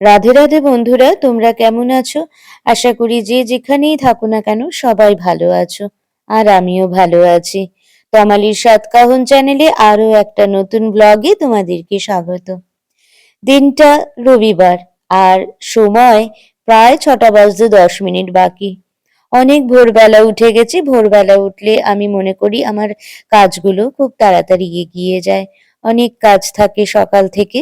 রাধে রাধে বন্ধুরা, তোমরা কেমন আছো? আশা করি যে যেখানেই থাকো না কেন, সবাই ভালো আছো আর আমিও ভালো আছি। তমালির সাতকাহন চ্যানেলে আরও একটা নতুন ব্লগে তোমাদেরকে স্বাগত। দিনটা রবিবার আর সময় প্রায় ছটা বাজতে দশ মিনিট বাকি। অনেক ভোরবেলা উঠে গেছি, ভোরবেলা উঠলে আমি মনে করি আমার কাজগুলো খুব তাড়াতাড়ি এগিয়ে যায়। অনেক কাজ থাকে সকাল থেকে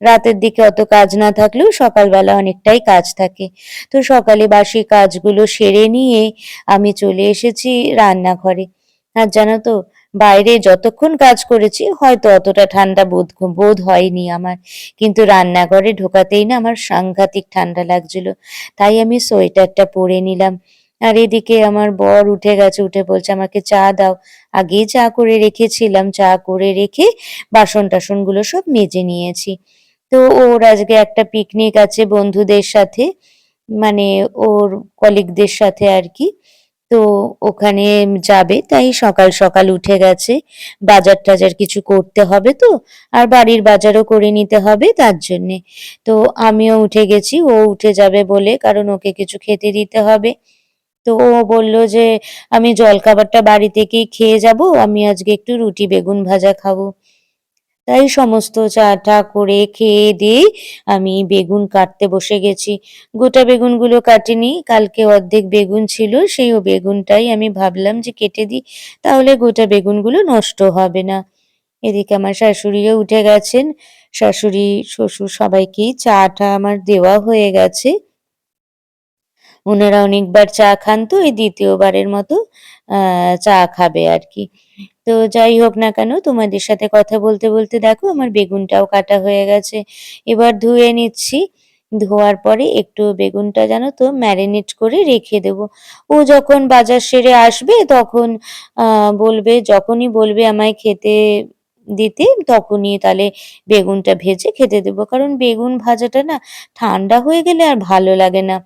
রাতের দিকে অত কাজ না থাকলেও সকালবেলা অনেকটাই কাজ থাকে। তো সকালে বাসি কাজগুলো সেরে নিয়ে আমি চলে এসেছি রান্নাঘরে। আর জানো তো, বাইরে যতক্ষণ কাজ করেছি হয়তো অতটা ঠান্ডা বোধ বোধ হয়নি আমার। কিন্তু রান্নাঘরে ঢোকাতেই না আমার সাংঘাতিক ঠান্ডা লাগছিল। তাই আমি সোয়েটারটা পরে নিলাম। আর এদিকে আমার বর উঠে গেছে, উঠে বলছে, আমাকে চা দাও। আগেই চা করে রেখেছিলাম, চা করে রেখে বাসন টাসনগুলো সব মেজে নিয়েছি। তো ওর আজকে একটা পিকনিক আছে বন্ধুদের সাথে মানে ওর কলিগদের সাথে আর কি। তো ওখানে যাবে, তাই সকাল সকাল উঠে গেছে। বাজার টাজার কিছু করতে হবে তো, আর বাড়ির বাজারও করে নিতে হবে তার জন্যে। তো আমিও উঠে গেছি, ও উঠে যাবে বলে, কারণ ওকে কিছু খেতে দিতে হবে। তো ও বলল যে, আমি জলখাবারটা বাড়ি থেকেই খেয়ে যাব, আমি আজকে একটু রুটি বেগুন ভাজা খাব। তাই সমস্ত চা টা করে খেয়ে দিয়ে আমি বেগুন কাটতে বসে গেছি। গোটা বেগুনগুলো কাটিনি, কালকে অর্ধেক বেগুন ছিল, সেই বেগুনটাই আমি ভাবলাম যে কেটে দিই, তাহলে গোটা বেগুনগুলো নষ্ট হবে না। এদিকে আমার শাশুড়িও উঠে গেছেন, শাশুড়ি, শ্বশুর সবাইকেই চাটা আমার দেওয়া হয়ে গেছে। ওনারা অনেকবার চা খান তো, এই দ্বিতীয়বারের মতো চা খাবে আর কি তো যাই হোক না কেন, তোমাদের সাথে কথা বলতে বলতে দেখো, আমার বেগুনটাও কাটা হয়ে গেছে। এবার ধুয়ে নিচ্ছি। ধোয়ার পরে একটু বেগুনটা জানো তো, ম্যারিনেট করে রেখে দেব। ও যখন বাজার সেরে আসবে, তখন বলবে, যখনই বলবে আমায় খেতে দিতে, তখনই তাহলে বেগুনটা ভেজে খেতে দেবো। কারণ বেগুন ভাজাটা না ঠান্ডা হয়ে গেলে আর ভালো লাগে না।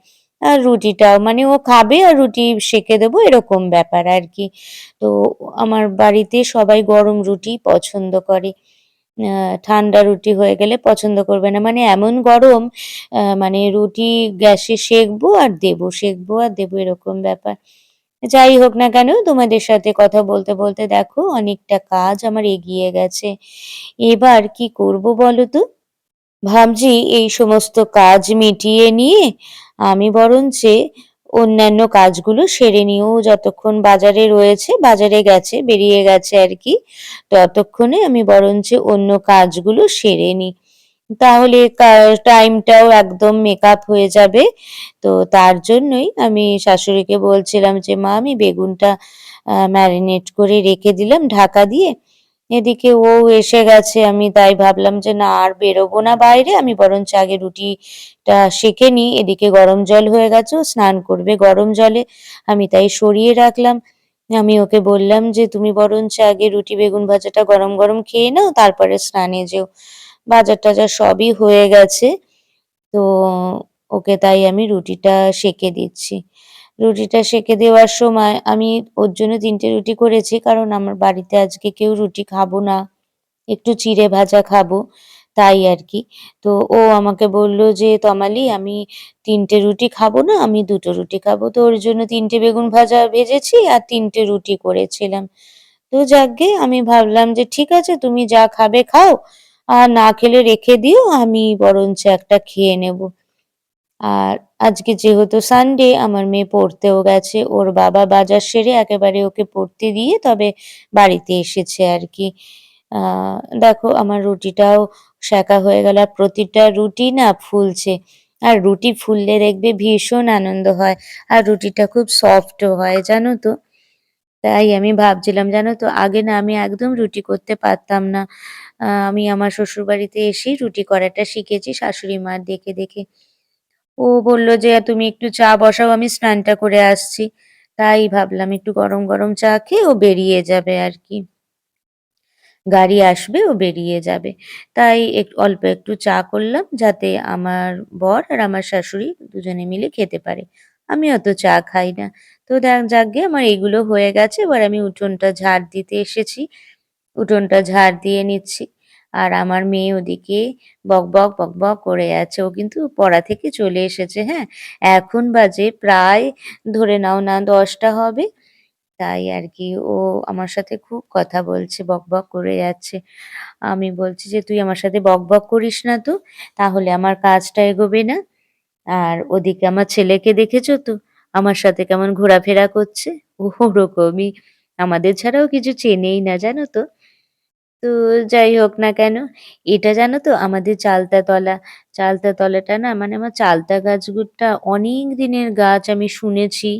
আর রুটিটাও মানে ও খাবে আর রুটি সেঁকে দেবো, এরকম ব্যাপার আর কি। তো আমার বাড়িতে সবাই গরম রুটি পছন্দ করে। ঠান্ডা রুটি হয়ে গেলে পছন্দ করবে না। মানে এমন গরম মানে রুটি গ্যাসে সেঁকবো আর দেবো, সেঁকবো আর দেবো, এরকম ব্যাপার। যাই হোক না কেন, তোমাদের সাথে কথা বলতে বলতে দেখো, অনেকটা কাজ আমার এগিয়ে গেছে। এবার কি করব বলো তো? ভাবছি এই সমস্ত কাজ মিটিয়ে নিয়ে আমি বরঞ্চে অন্যান্য কাজগুলো সেরে নিয়েও যতক্ষণ বাজারে রয়েছে, বাজারে গেছে, বেরিয়ে গেছে আর কি, ততক্ষণে আমি বরঞ্চ অন্য কাজগুলো সেরে নিই তাহলে টাইমটাও একদম মেকআপ হয়ে যাবে। তো তার জন্যই আমি শাশুড়িকে বলছিলাম যে, মা, আমি বেগুনটা ম্যারিনেট করে রেখে দিলাম ঢাকা দিয়ে। এদিকে ও এসে গেছে, আমি তাই ভাবলাম যে না, আর বেরোবো না বাইরে, আমি বরঞ্চ আগে রুটিটা সেঁকে নিই। এদিকে গরম জল হয়ে গেছে, ও স্নান করবে গরম জলে। আমি তাই সরিয়ে রাখলাম। আমি ওকে বললাম যে, তুমি বরঞ্চ আগে রুটি, বেগুন ভাজাটা গরম গরম খেয়ে নাও, তারপরে স্নানে যেও। বাজার টাজার সবই হয়ে গেছে, তো ওকে তাই আমি রুটিটা সেঁকে দিচ্ছি। রুটিটা সেঁকে দেওয়ার সময় আমি ওর জন্য তিনটে রুটি করেছি, কারণ আমার বাড়িতে আজকে কেউ রুটি খাব না। একটু চিড়ে ভাজা খাব, তাই আর কি। তো ও আমাকে বলল যে, তমালি, আমি তিনটে রুটি খাব না, আমি দুটো রুটি খাব। তো ওর জন্য তিনটে বেগুন ভাজা ভেজেছি আর তিনটে রুটি করেছিলাম। তো যাকগে, আমি ভাবলাম যে, ঠিক আছে, তুমি যা খাবে খাও, আর না খেলে রেখে দিও, আমি বরঞ্চ একটা খেয়ে নেব। আর আজকে যেহেতু সানডে আমার মেয়ে পড়তেও গেছে। ওর বাবা বাজার সেরে একেবারে ওকে পড়তে দিয়ে তবে বাড়িতে এসেছে আর কি। দেখো, আমার রুটিটাও শেখা হয়ে গেল। প্রতিটা রুটি না ফুলছে। আর রুটি ফুললে দেখবে ভীষণ আনন্দ হয়। আর রুটিটা খুব সফটও হয়, জানো তো? তাই আমি ভাবছিলাম, জানো তো, আগে না আমি একদম রুটি করতে পারতাম না। আমি আমার শ্বশুরবাড়িতে এসেই রুটি করাটা শিখেছি, শাশুড়ি মার দেখে দেখে। ও বলল যে, তুমি একটু চা বসাও, আমি স্নানটা করে আসছি। তাই ভাবলাম একটু গরম গরম চা খেয়ে ও বেরিয়ে যাবে আর কি। গাড়ি আসবে, ও বেরিয়ে যাবে। তাই অল্প একটু চা করলাম, যাতে আমার বর আর আমার শাশুড়ি দুজনে মিলে খেতে পারে। আমি অত চা খাই না। তো দেখ যাকগে, আমার এগুলো হয়ে গেছে। এবার আমি উঠোনটা ঝাড় দিতে এসেছি। উঠোনটা ঝাড় দিয়ে নিচ্ছি। আর আমার মেয়ে ওদিকে বকবক বকবক করে যাচ্ছে ও কিন্তু পড়া থেকে চলে এসেছে হ্যাঁ? এখন বাজে প্রায়, ধরে নাও না, দশটা হবে। তাই আর কি, ও আমার সাথে খুব কথা বলছে বকবক করে যাচ্ছে। আমি বলছি যে, তুই আমার সাথে বকবক করিস না তো, তাহলে আমার কাজটা এগোবে না। আর ওদিকে আমার ছেলেকে দেখেছ তো, আমার সাথে কেমন ঘোরাফেরা করছে? ওরকমই। আমাদের ছাড়াও কিছু চেনেই না, জানো তো? তো যাই হোক না কেন, এটা জানো তো আমাদের চালতা তলা। চালতা তলাটা না মানে আমার চালতা গাছগুলোটা অনেক দিনের গাছ আমি শুনেছি।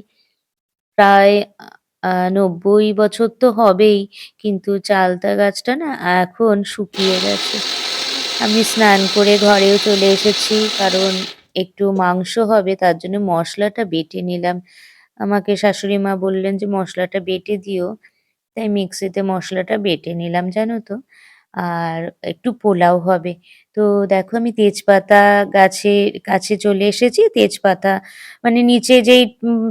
প্রায় নব্বই বছর তো হবেই, কিন্তু চালতা গাছটা না এখন শুকিয়ে গেছে। আমি স্নান করে ঘরেও চলে এসেছি, কারণ একটু মাংস হবে, তার জন্য মশলাটা বেটে নিলাম। আমাকে শাশুড়ি মা বললেন যে, মশলাটা বেটে দিও। তাই মিক্সিতে মশলাটা বেটে নিলাম, জানো তো। আর একটু পোলাও হবে। তো দেখো আমি তেজপাতা গাছে, কাছে চলে এসেছি। তেজপাতা মানে নিচে যেই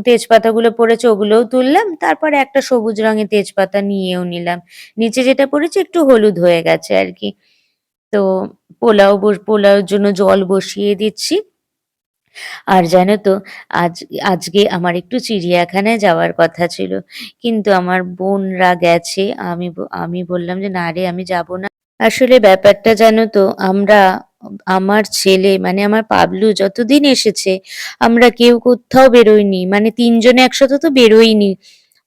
তেজপাতাগুলো পড়েছে ওগুলোও তুললাম। তারপরে একটা সবুজ রঙের তেজপাতা নিয়েও নিলাম। নিচে যেটা পড়েছে একটু হলুদ হয়ে গেছে আর কি। তো পোলাও পোলাওর জন্য জল বসিয়ে দিচ্ছি। আর জানো তো, আজ, আজকে আমার একটু চিড়িয়াখানায় যাওয়ার কথা ছিল। কিন্তু আমার বোনরা গেছে, আমি আমি বললাম যে, না রে, আমি যাব না। আসলে ব্যাপারটা জানো তো, আমরা, আমার ছেলে মানে আমার পাবলু যতদিন এসেছে, আমরা কেউ কোথাও বেরোইনি মানে তিনজনে একসাথে তো বেরোইনি।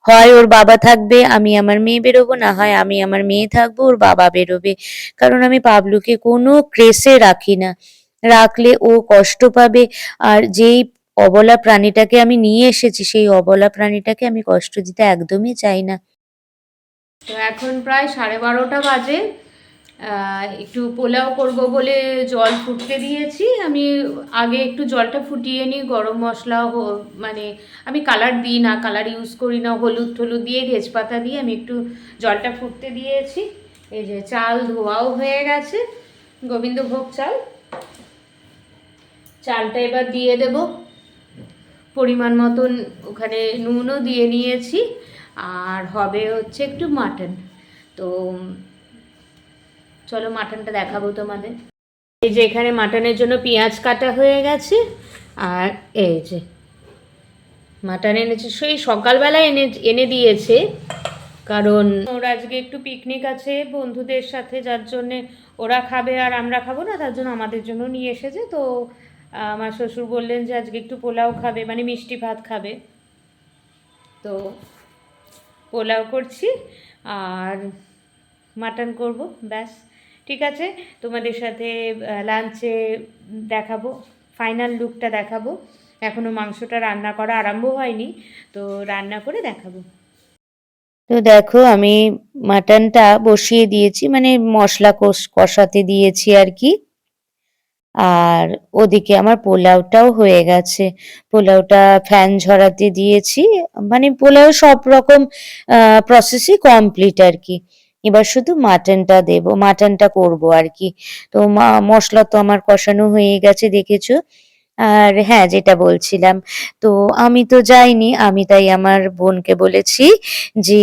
হয় ওর বাবা থাকবে, আমি আমার মেয়ে বেরোবো, না হয় আমি আমার মেয়ে থাকব, ওর বাবা বেরোবে। কারণ আমি পাবলুকে কোনো ক্রেসে রাখি না। রাখলে ও কষ্ট পাবে। আর যেই অবলা প্রাণীটাকে আমি নিয়ে এসেছি, সেই অবলা প্রাণীটাকে আমি কষ্ট দিতে একদমই চাই না। তো এখন প্রায় সাড়ে বারোটা বাজে। একটু পোলাও করব বলে জল ফুটতে দিয়েছি। আমি আগে একটু জলটা ফুটিয়ে নিই, গরম মশলা মানে আমি কালার দিই না, কালার ইউজ করি না। হলুদ টলুদ দিয়ে তেজপাতা দিয়ে আমি একটু জলটা ফুটতে দিয়েছি। এই যে চাল ধোয়াও হয়ে গেছে। গোবিন্দভোগ চাল। চালটা এবার দিয়ে দেব। পরিমাণ মতন ওখানে নুনও দিয়ে নিয়েছি। আর হবে হচ্ছে একটু মাটন। তো চলো মাটনটা দেখাবো তোমাদের। এই যে এখানে মাটনের জন্য পেঁয়াজ কাটা হয়ে গেছে। আর এই যে মাটন এনেছে। সেই সকালবেলা এনে এনে দিয়েছে। কারণ ওর আজকে একটু পিকনিক আছে বন্ধুদের সাথে, যার জন্যে ওরা খাবে আর আমরা খাব না। তার জন্য আমাদের জন্য নিয়ে এসেছে। তো আমার শ্বশুর বললেন যে আজকে একটু পোলাও খাবে মানে মিষ্টি ভাত খাবে। তো পোলাও করছি আর মাটন করব, ব্যাস। ঠিক আছে, তোমাদের সাথে লাঞ্চে দেখাবো ফাইনাল লুকটা দেখাবো। এখনও মাংসটা রান্না করা আরম্ভ হয়নি, তো রান্না করে দেখাবো। তো দেখো, আমি মাটনটা বসিয়ে দিয়েছি মানে মশলা কষ, কষাতে দিয়েছি আর কি। আর ওদিকে আমার পোলাওটাও হয়ে গেছে। পোলাওটা ফ্যান ঝরাতে দিয়েছি। মানে পোলাও সব রকম প্রসেসই কমপ্লিট আর কি। এবার শুধু মাটনটা দেব মাটনটা করব আর কি। তো মশলা তো আমার কষানো হয়ে গেছে, দেখেছ? আর হ্যাঁ যেটা বলছিলাম, তো আমি তো যাইনি, আমি তাই আমার বোনকে বলেছি যে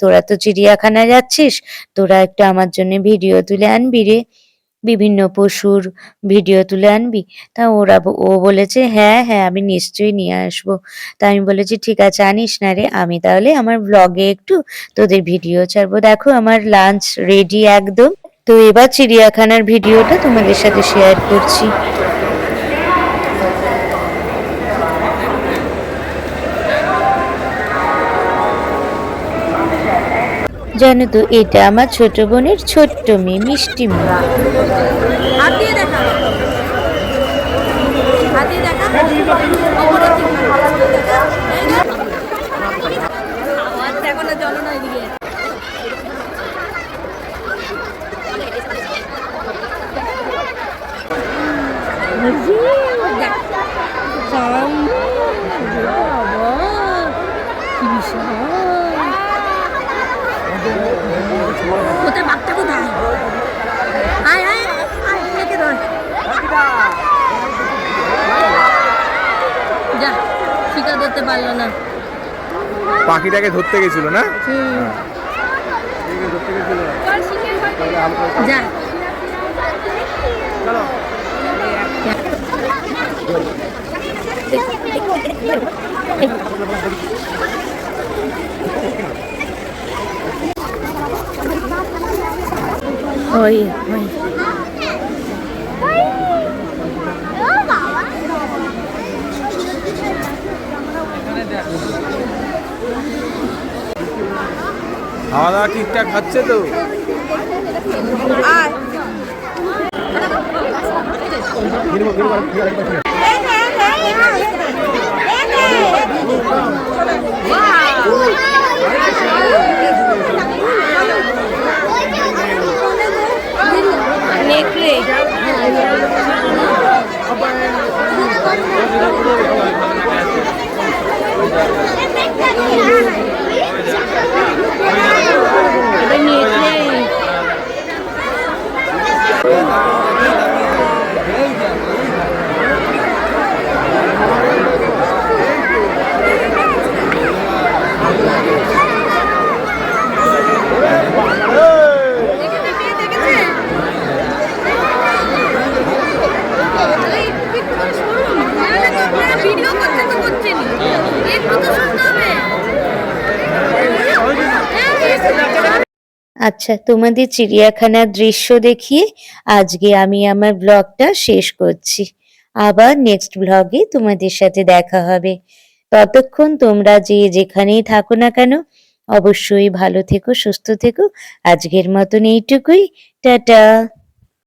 তোরা তো চিড়িয়াখানা যাচ্ছিস, তোরা একটু আমার জন্য ভিডিও তুলে আনবি রে। বিভিন্ন পশুর ভিডিও তুলে আনবি? তা ওরা ও বলেছে হ্যাঁ হ্যাঁ আমি নিশ্চয়ই নিয়ে আসব। তা আমি বলেছি, ঠিক আছে, আনিস না রে, আমি তাহলে আমার ব্লগে একটু তোদের ভিডিও ছাড়বো। দেখো, আমার লাঞ্চ রেডি একদম। তো এবার চিড়িয়াখানার ভিডিওটা তোমাদের সাথে শেয়ার করছি। জানো তো এটা আমার ছোট বোনের ছোট্ট মেয়ে মিষ্টি মেয়ে। দিয়ে দেখা হাত দিয়ে দেখা ওপরে দেখা আওয়াজ দেখো না চলো না এদিকে কোথায় বাঘটা কোথায় আয় আয় আয় একে ধর। যা শিকার ধরতে পারল না। পাখিটাকে ধরতে গেছিল না? যা। ওই ওই। খাওয়া দাওয়া ঠিকঠাক খাচ্ছে তো? নেকড়ে ভিডিও করতে তো করছেন একটু তো শুনতে হবে আচ্ছা তোমাদের চিড়িয়াখানার দৃশ্য দেখিয়ে আজকে আমি আমার ব্লগটা শেষ করছি। আবার নেক্সট ব্লগে তোমাদের সাথে দেখা হবে। ততক্ষণ তোমরা যে যেখানেই থাকো না কেন, অবশ্যই ভালো থেকো, সুস্থ থেকো। আজকের মতন এইটুকুই। টাটা!